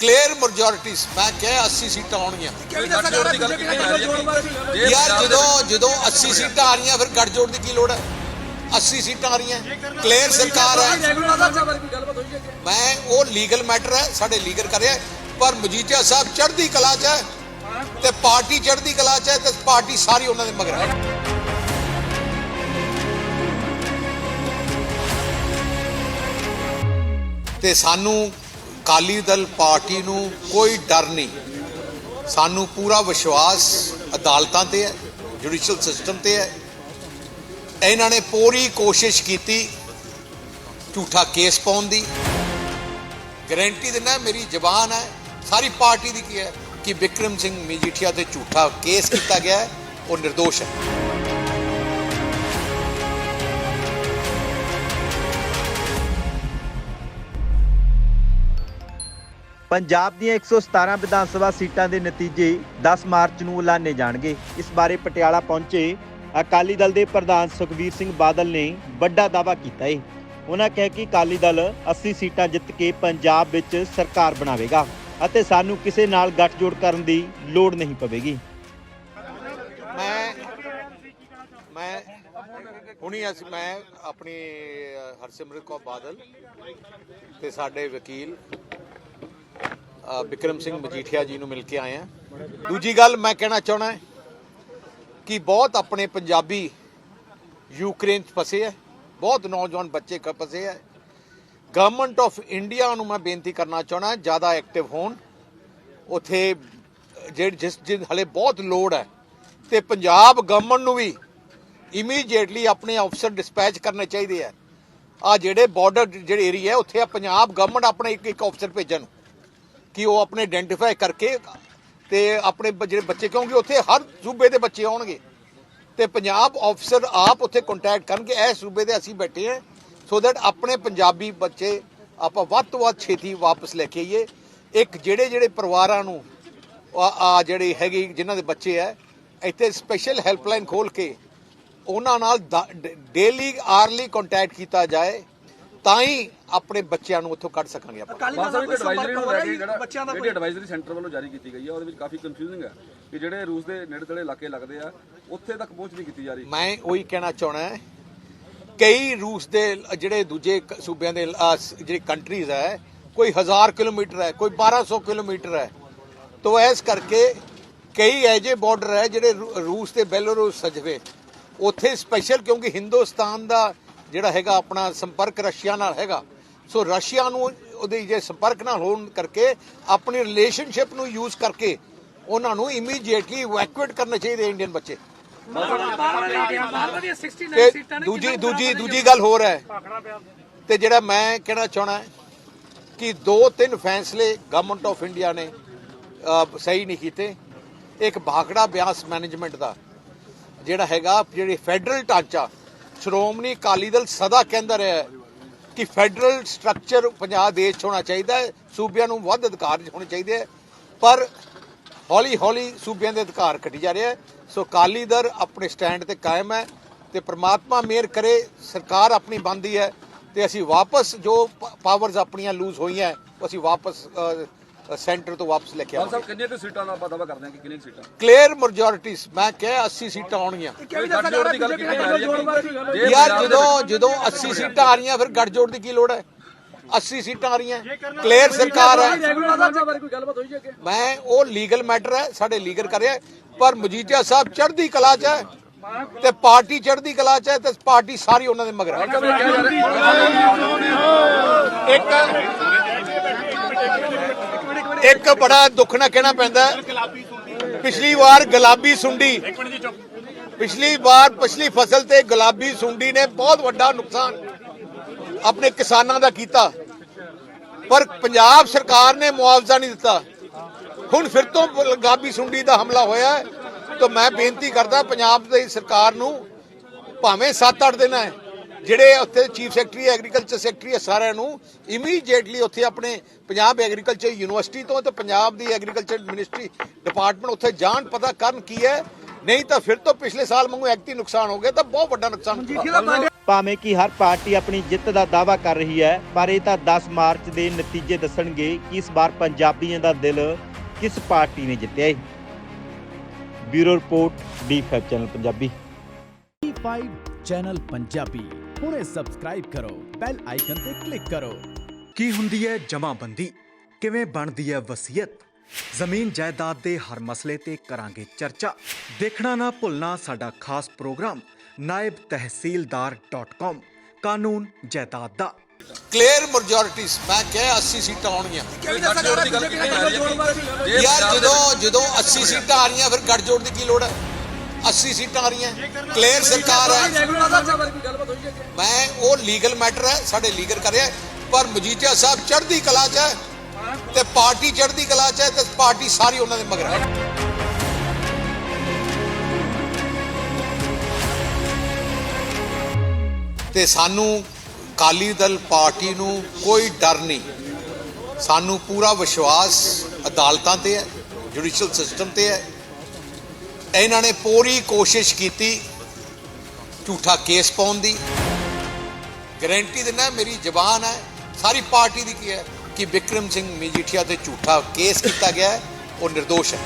Clear ਮੈਜੋਰਿਟੀਜ਼ ਮੈਂ ਕਿਹਾ 80 ਸੀਟਾਂ ਆਉਣਗੀਆਂ। ਰਹੀ ਯਾਰ ਜਦੋਂ ਜਦੋਂ 80 ਸੀਟਾਂ ਆ ਰਹੀਆਂ ਫਿਰ ਗੱਠਜੋੜ ਦੀ ਕੀ ਲੋੜ ਹੈ? 80 ਸੀਟਾਂ ਆ ਰਹੀਆਂ। ਕਲੀਅਰ ਸਰਕਾਰ ਹੈ। ਮੈਂ ਉਹ ਲੀਗਲ ਮੈਟਰ ਹੈ ਸਾਡੇ ਲੀਗਲ ਕਰਿਆ। ਪਰ ਮਜੀਠੀਆ ਸਾਹਿਬ ਚੜ੍ਹਦੀ ਕਲਾ 'ਚ ਹੈ ਤੇ ਪਾਰਟੀ ਚੜ੍ਹਦੀ ਕਲਾ 'ਚ ਹੈ ਤੇ ਪਾਰਟੀ ਸਾਰੀ ਉਹਨਾਂ ਦੇ ਮਗਰ ਹੈ। ਤੇ ਸਾਨੂੰ ਅਕਾਲੀ ਦਲ ਪਾਰਟੀ ਨੂੰ ਕੋਈ ਡਰ ਨਹੀਂ। ਸਾਨੂੰ ਪੂਰਾ ਵਿਸ਼ਵਾਸ ਅਦਾਲਤਾਂ ਤੇ ਹੈ ਜੁਡੀਸ਼ੀਅਲ ਸਿਸਟਮ ਤੇ ਹੈ। ਇਹਨਾਂ ਨੇ ਪੂਰੀ ਕੋਸ਼ਿਸ਼ ਕੀਤੀ ਝੂਠਾ ਕੇਸ ਪਾਉਣ ਦੀ। ਗਰੰਟੀ ਦਿੰਦਾ ਮੇਰੀ ਜ਼ਬਾਨ ਹੈ, ਸਾਰੀ ਪਾਰਟੀ ਦੀ ਕੀ ਹੈ ਕਿ ਵਿਕਰਮ ਸਿੰਘ ਮਜੀਠੀਆ ਤੇ ਝੂਠਾ ਕੇਸ ਕੀਤਾ ਗਿਆ ਹੈ, ਉਹ નિર્ਦੋਸ਼ ਹੈ। ਪੰਜਾਬ ਦੀਆਂ 117 ਵਿਧਾਨ ਸਭਾ ਸੀਟਾਂ ਦੇ ਨਤੀਜੇ 10 ਮਾਰਚ ਨੂੰ ਐਲਾਨੇ ਜਾਣਗੇ। ਇਸ ਬਾਰੇ ਪਟਿਆਲਾ ਪਹੁੰਚੇ ਅਕਾਲੀ ਦਲ ਦੇ ਪ੍ਰਧਾਨ ਸੁਖਬੀਰ ਸਿੰਘ ਬਾਦਲ ਨੇ ਵੱਡਾ ਦਾਅਵਾ ਕੀਤਾ ਹੈ ਉਹਨਾਂ ਕਿਹਾ ਕਿ ਅਕਾਲੀ ਦਲ 80 ਸੀਟਾਂ ਜਿੱਤ ਕੇ ਪੰਜਾਬ ਵਿੱਚ ਸਰਕਾਰ ਬਣਾਵੇਗਾ ਅਤੇ ਸਾਨੂੰ ਕਿਸੇ ਨਾਲ ਗੱਠਜੋੜ ਕਰਨ ਦੀ ਲੋੜ ਨਹੀਂ ਪਵੇਗੀ। ਮੈਂ ਮੈਂ, ਹੁਣੀ ਅਸੀਂ, ਮੈਂ ਆਪਣੀ ਹਰਸਿਮਰਤ ਕੌਰ ਬਾਦਲ ਤੇ ਸਾਡੇ ਵਕੀਲ ਵਿਕਰਮ ਸਿੰਘ ਮਜੀਠੀਆ ਜੀ ਨੂੰ ਮਿਲ ਕੇ ਆਏ ਆ ਦੂਜੀ ਗੱਲ ਮੈਂ ਕਹਿਣਾ ਚਾਹਣਾ ਹੈ ਕਿ ਬਹੁਤ ਆਪਣੇ ਪੰਜਾਬੀ ਯੂਕਰੇਨ 'ਚ ਫਸੇ ਹੈ, ਬਹੁਤ ਨੌਜਵਾਨ ਬੱਚੇ ਫਸੇ ਹੈ। ਗਵਰਨਮੈਂਟ ਆਫ ਇੰਡੀਆ ਨੂੰ ਮੈਂ ਬੇਨਤੀ ਕਰਨਾ ਚਾਹਣਾ ਜ਼ਿਆਦਾ ਐਕਟਿਵ ਹੋਣ। ਉਥੇ ਜਿਹੜੀ ਜਿਸ ਜਿਸ ਹਲੇ ਬਹੁਤ ਲੋੜ ਹੈ ਤੇ ਪੰਜਾਬ ਗਵਰਨਮੈਂਟ ਨੂੰ ਵੀ ਇਮੀਡੀਏਟਲੀ ਆਪਣੇ ਅਫਸਰ ਡਿਸਪੈਚ ਕਰਨੇ ਚਾਹੀਦੇ ਆ ਆ ਜਿਹੜੇ ਬਾਰਡਰ ਜਿਹੜੇ ਏਰੀਆ ਉੱਥੇ ਆ ਪੰਜਾਬ ਗਵਰਨਮੈਂਟ ਆਪਣੇ ਇੱਕ ਇੱਕ ਅਫਸਰ ਭੇਜਣ। ਕਿ ਉਹ ਆਪਣੇ ਆਇਡੈਂਟੀਫਾਈ ਕਰਕੇ ਤੇ ਆਪਣੇ ਜਿਹੜੇ ਬੱਚੇ ਕਿਉਂਕਿ ਉੱਥੇ ਹਰ ਸੂਬੇ ਦੇ ਬੱਚੇ ਆਉਣਗੇ। ਤੇ ਪੰਜਾਬ ਅਫਸਰ ਆਪ ਉੱਥੇ ਕੰਟੈਕਟ ਕਰਨਗੇ, ਇਹ ਸੂਬੇ ਦੇ ਅਸੀਂ ਬੈਠੇ ਹਾਂ ਸੋ ਦੈਟ ਆਪਣੇ ਪੰਜਾਬੀ ਬੱਚੇ ਆਪਾਂ ਵੱਧ ਤੋਂ ਵੱਧ ਛੇਤੀ ਵਾਪਸ ਲੈ ਕੇ ਆਈਏ। ਇੱਕ ਜਿਹੜੇ ਜਿਹੜੇ ਪਰਿਵਾਰਾਂ ਨੂੰ ਆ ਜਿਹੜੇ ਹੈਗੇ, ਜਿਨ੍ਹਾਂ ਦੇ ਬੱਚੇ ਹੈ ਇੱਥੇ ਸਪੈਸ਼ਲ ਹੈਲਪਲਾਈਨ ਖੋਲ ਕੇ ਉਹਨਾਂ ਨਾਲ ਡੇਲੀ ਆਰਲੀ ਕੰਟੈਕਟ ਕੀਤਾ ਜਾਏ। ਤਾਂ ਹੀ ਆਪਣੇ ਬੱਚਿਆਂ ਨੂੰ ਉੱਥੋਂ ਕੱਢ ਸਕਾਂਗੇ ਆਪਾਂ। ਬਾਸ ਸਾਹਿਬ ਇੱਕ ਐਡਵਾਈਜ਼ਰੀ ਨੂੰ ਲੈ ਕੇ ਜਿਹੜਾ ਜਿਹੜੀ ਐਡਵਾਈਜ਼ਰੀ ਸੈਂਟਰ ਵੱਲੋਂ ਜਾਰੀ ਕੀਤੀ ਗਈ ਹੈ ਉਹਦੇ ਵਿੱਚ ਕਾਫੀ ਕਨਫਿਊਜ਼ਿੰਗ ਹੈ ਕਿ ਜਿਹੜੇ ਰੂਸ ਦੇ ਨੇੜੇ ਤੇੜੇ ਇਲਾਕੇ ਲੱਗਦੇ ਆ ਉੱਥੇ ਤੱਕ ਪਹੁੰਚ ਨਹੀਂ ਕੀਤੀ ਜਾ ਰਹੀ। ਮੈਂ ਉਹੀ ਕਹਿਣਾ ਚਾਹਣਾ ਹੈ ਕਈ ਰੂਸ ਦੇ ਜਿਹੜੇ ਦੂਜੇ ਸੂਬਿਆਂ ਦੇ ਜਿਹੜੀ ਕੰਟਰੀਜ਼ ਹੈ ਕੋਈ 1000 ਕਿਲੋਮੀਟਰ ਹੈ ਕੋਈ 1200 ਕਿਲੋਮੀਟਰ ਹੈ। ਤੋ ਐਸ ਕਰਕੇ ਕਈ ਐਜੇ ਬਾਰਡਰ ਹੈ ਜਿਹੜੇ ਰੂਸ ਤੇ ਬੈਲਾਰੂਸ ਸਜਵੇ। ਉੱਥੇ ਸਪੈਸ਼ਲ ਕਿਉਂਕਿ ਹਿੰਦੁਸਤਾਨ ਦਾ ਜਿਹੜਾ ਹੈਗਾ ਆਪਣਾ ਸੰਪਰਕ ਰਸ਼ੀਆ ਨਾਲ ਹੈਗਾ। ਸੋ ਰਸ਼ੀਆ ਨੂੰ ਉਹਦੇ ਜੇ ਸੰਪਰਕ ਨਾਲ ਹੋਣ ਕਰਕੇ ਆਪਣੀ ਰਿਲੇਸ਼ਨਸ਼ਿਪ ਨੂੰ ਯੂਜ਼ ਕਰਕੇ ਉਹਨਾਂ ਨੂੰ ਇਮੀਡੀਏਟਲੀ ਇਵੈਕੂਏਟ ਕਰਨੇ ਚਾਹੀਦੇ ਇੰਡੀਅਨ ਬੱਚੇ। ਦੂਜੀ ਦੂਜੀ ਦੂਜੀ ਗੱਲ ਹੋਰ ਹੈ। ਤੇ ਜਿਹੜਾ ਮੈਂ ਕਹਿਣਾ ਚਾਹਣਾ ਕਿ ਦੋ ਤਿੰਨ ਫੈਸਲੇ ਗਵਰਨਮੈਂਟ ਆਫ ਇੰਡੀਆ ਨੇ ਸਹੀ ਨਹੀਂ ਕੀਤੇ। ਇੱਕ ਭਾਖੜਾ ਬਿਆਸ ਮੈਨੇਜਮੈਂਟ ਦਾ, ਜਿਹੜਾ ਹੈਗਾ, ਜਿਹੜੇ ਫੈਡਰਲ ਢਾਂਚਾ ਸ਼੍ਰੋਮਣੀ ਅਕਾਲੀ ਦਲ ਸਦਾ ਕਹਿੰਦਾ ਰਿਹਾ ਕਿ ਫੈਡਰਲ ਸਟਰਕਚਰ ਪੰਜਾਬ ਦੇਸ਼ 'ਚ ਹੋਣਾ ਚਾਹੀਦਾ ਹੈ, ਸੂਬਿਆਂ ਨੂੰ ਵੱਧ ਅਧਿਕਾਰ ਹੋਣੇ ਚਾਹੀਦੇ ਹੈ, ਪਰ ਹੌਲੀ ਹੌਲੀ ਸੂਬਿਆਂ ਦੇ ਅਧਿਕਾਰ ਘਟੀ ਜਾ ਰਹੇ ਹੈ। ਸੋ ਅਕਾਲੀ ਦਲ ਆਪਣੇ ਸਟੈਂਡ ਤੇ ਕਾਇਮ ਹੈ ਤੇ ਪ੍ਰਮਾਤਮਾ ਮਿਹਰ ਕਰੇ, ਸਰਕਾਰ ਆਪਣੀ ਬੰਦੀ ਹੈ ਤੇ ਅਸੀਂ ਵਾਪਸ ਜੋ ਪਾਵਰਸ ਆਪਣੀਆਂ ਲੂਜ਼ ਹੋਈਆਂ ਅਸੀਂ ਵਾਪਸ ਸੈਂਟਰ ਤੋਂ ਵਾਪਸ ਲੈ ਕੇ ਆਵਾਂਗੇ ਸਾਹਿਬ ਕਿੰਨੇ ਤੇ ਸੀਟਾਂ ਦਾ ਆਪਾਂ ਦਾਅਵਾ ਕਰਦੇ ਹਾਂ ਕਿ ਕਿੰਨੀਆਂ ਕੁ ਸੀਟਾਂ? ਕਲੀਅਰ ਮੈਜੋਰਿਟੀਜ਼ ਮੈਂ ਕਿਹਾ 80 ਸੀਟਾਂ ਆਉਣਗੀਆਂ। ਕੋਈ ਗੱਠਜੋੜ ਦੀ ਗੱਲ ਕੀਤੀ ਜਾ ਰਹੀ ਹੈ? ਕਿ ਜੇ ਯਾਰ ਜਦੋਂ ਜਦੋਂ 80 ਸੀਟਾਂ ਆ ਰਹੀਆਂ ਫਿਰ ਗੱਠਜੋੜ ਦੀ ਕੀ ਲੋੜ ਹੈ? 80 ਸੀਟਾਂ ਆ ਰਹੀਆਂ। ਕਲੀਅਰ ਸਰਕਾਰ ਹੈ। ਮੈਂ ਉਹ ਲੀਗਲ ਮੈਟਰ ਹੈ ਸਾਡੇ ਲੀਗਲ ਕਰਿਆ ਪਰ ਮਜੀਠੀਆ ਸਾਹਿਬ ਚੜ੍ਹਦੀ ਕਲਾ 'ਚ ਹੈ ਤੇ ਪਾਰਟੀ ਚੜ੍ਹਦੀ ਕਲਾ 'ਚ ਹੈ ਤੇ ਪਾਰਟੀ ਸਾਰੀ ਉਹਨਾਂ ਦੇ ਮਗਰ ਹੈ। ਇੱਕ ਇੱਕ ਬੜਾ ਦੁੱਖ ਨਾਲ ਕਹਿਣਾ ਪੈਂਦਾ ਪਿਛਲੀ ਵਾਰ ਗੁਲਾਬੀ ਸੁੰਡੀ। ਪਿਛਲੀ ਵਾਰ ਪਿਛਲੀ ਫਸਲ ਤੇ ਗੁਲਾਬੀ ਸੁੰਡੀ ਨੇ ਬਹੁਤ ਵੱਡਾ ਨੁਕਸਾਨ ਆਪਣੇ ਕਿਸਾਨਾਂ ਦਾ ਕੀਤਾ। ਪਰ ਪੰਜਾਬ ਸਰਕਾਰ ਨੇ ਮੁਆਵਜ਼ਾ ਨਹੀਂ ਦਿੱਤਾ। ਹੁਣ ਫਿਰ ਤੋਂ ਗੁਲਾਬੀ ਸੁੰਡੀ ਦਾ ਹਮਲਾ ਹੋਇਆ ਹੈ। ਤਾਂ ਮੈਂ ਬੇਨਤੀ ਕਰਦਾ ਪੰਜਾਬ ਦੀ ਸਰਕਾਰ ਨੂੰ ਭਾਵੇਂ 7-8 ਦਿਨ ਹੈ ਜਿਹੜੇ ਉੱਥੇ ਚੀਫ ਸੈਕਟਰੀ ਐਗਰੀਕਲਚਰ ਸੈਕਟਰੀ ਹੈ ਸਾਰਿਆਂ ਨੂੰ ਇਮੀਡੀਏਟਲੀ ਉੱਥੇ ਆਪਣੇ ਪੰਜਾਬ ਐਗਰੀਕਲਚਰ ਯੂਨੀਵਰਸਿਟੀ ਤੋਂ ਤੇ ਪੰਜਾਬ ਦੀ ਐਗਰੀਕਲਚਰ ਮਿਨਿਸਟਰੀ ਡਿਪਾਰਟਮੈਂਟ ਉੱਥੇ ਜਾਣ ਪਤਾ ਕਰਨ ਕੀ ਹੈ। ਨਹੀਂ ਤਾਂ ਫਿਰ ਤੋਂ ਪਿਛਲੇ ਸਾਲ ਵਾਂਗੂ ਐਕਟੀ ਨੁਕਸਾਨ ਹੋ ਗਿਆ ਤਾਂ ਬਹੁਤ ਵੱਡਾ ਨੁਕਸਾਨ। ਭਾਵੇਂ ਕਿ ਹਰ ਪਾਰਟੀ ਆਪਣੀ ਜਿੱਤ ਦਾ ਦਾਅਵਾ ਕਰ ਰਹੀ ਹੈ ਪਰ ਇਹ ਤਾਂ 10 ਮਾਰਚ ਦੇ ਨਤੀਜੇ ਦੱਸਣਗੇ ਕਿ ਇਸ ਵਾਰ ਪੰਜਾਬੀਆਂ ਦਾ ਦਿਲ ਕਿਸ ਪਾਰਟੀ ਨੇ ਜਿੱਤਿਆ ਹੈ। ਬਿਊਰੋ ਰਿਪੋਰਟ ਡੀ5 ਚੈਨਲ ਪੰਜਾਬੀ। 5 ਚੈਨਲ ਪੰਜਾਬੀ। ਹੁਣੇ ਸਬਸਕ੍ਰਾਈਬ ਕਰੋ ਬੈਲ ਆਈਕਨ ਤੇ ਕਲਿੱਕ ਕਰੋ। ਕੀ ਹੁੰਦੀ ਹੈ ਜਮਾਬੰਦੀ? ਕਿਵੇਂ ਬਣਦੀ ਹੈ ਵਸੀਅਤ? ਜ਼ਮੀਨ ਜਾਇਦਾਦ ਦੇ ਹਰ ਮਸਲੇ ਤੇ ਕਰਾਂਗੇ ਚਰਚਾ। ਦੇਖਣਾ ਨਾ ਭੁੱਲਣਾ ਸਾਡਾ ਖਾਸ ਪ੍ਰੋਗਰਾਮ naibtehsildar.com ਕਾਨੂੰਨ ਜਾਇਦਾਦ ਦਾ। ਕਲੀਅਰ ਮੈਜੋਰਿਟੀਜ਼ ਮੈਂ ਕਿਹਾ 80 ਸੀਟਾਂ ਆਉਣਗੀਆਂ। ਯਾਰ ਜਦੋਂ ਜਦੋਂ 80 ਸੀਟਾਂ ਆ ਰਹੀਆਂ ਫਿਰ ਗੱਠਜੋੜ ਦੀ ਕੀ ਲੋੜ ਹੈ? 80 ਸੀਟਾਂ ਆ ਰਹੀਆਂ ਕਲੀਅਰ ਸਰਕਾਰ ਹੈ। ਮੈਂ, ਉਹ ਲੀਗਲ ਮੈਟਰ ਹੈ, ਸਾਡੇ ਲੀਗਲ ਕਰਿਆ। ਪਰ ਮਜੀਠੀਆ ਸਾਹਿਬ ਚੜ੍ਹਦੀ ਕਲਾ 'ਚ ਹੈ ਤੇ ਪਾਰਟੀ ਚੜ੍ਹਦੀ ਕਲਾ 'ਚ ਹੈ ਤੇ ਪਾਰਟੀ ਸਾਰੀ ਉਹਨਾਂ ਦੇ ਮਗਰ ਹੈ। ਤੇ ਸਾਨੂੰ ਕਾਲੀ ਦਲ ਪਾਰਟੀ ਨੂੰ ਕੋਈ ਡਰ ਨਹੀਂ। ਸਾਨੂੰ ਪੂਰਾ ਵਿਸ਼ਵਾਸ ਅਦਾਲਤਾਂ ਤੇ ਹੈ ਜੁਡੀਸ਼ੀਅਲ ਸਿਸਟਮ ਤੇ ਹੈ। ਇਹਨਾਂ ਨੇ ਪੂਰੀ ਕੋਸ਼ਿਸ਼ ਕੀਤੀ ਝੂਠਾ ਕੇਸ ਪਾਉਣ ਦੀ। ਗਰੰਟੀ ਦਿੰਦਾ ਮੇਰੀ ਜ਼ਬਾਨ ਹੈ, ਸਾਰੀ ਪਾਰਟੀ ਦੀ ਕੀ ਹੈ ਕਿ ਵਿਕਰਮ ਸਿੰਘ ਮਜੀਠੀਆ ਤੇ ਝੂਠਾ ਕੇਸ ਕੀਤਾ ਗਿਆ ਹੈ, ਉਹ નિર્ਦੋਸ਼ ਹੈ।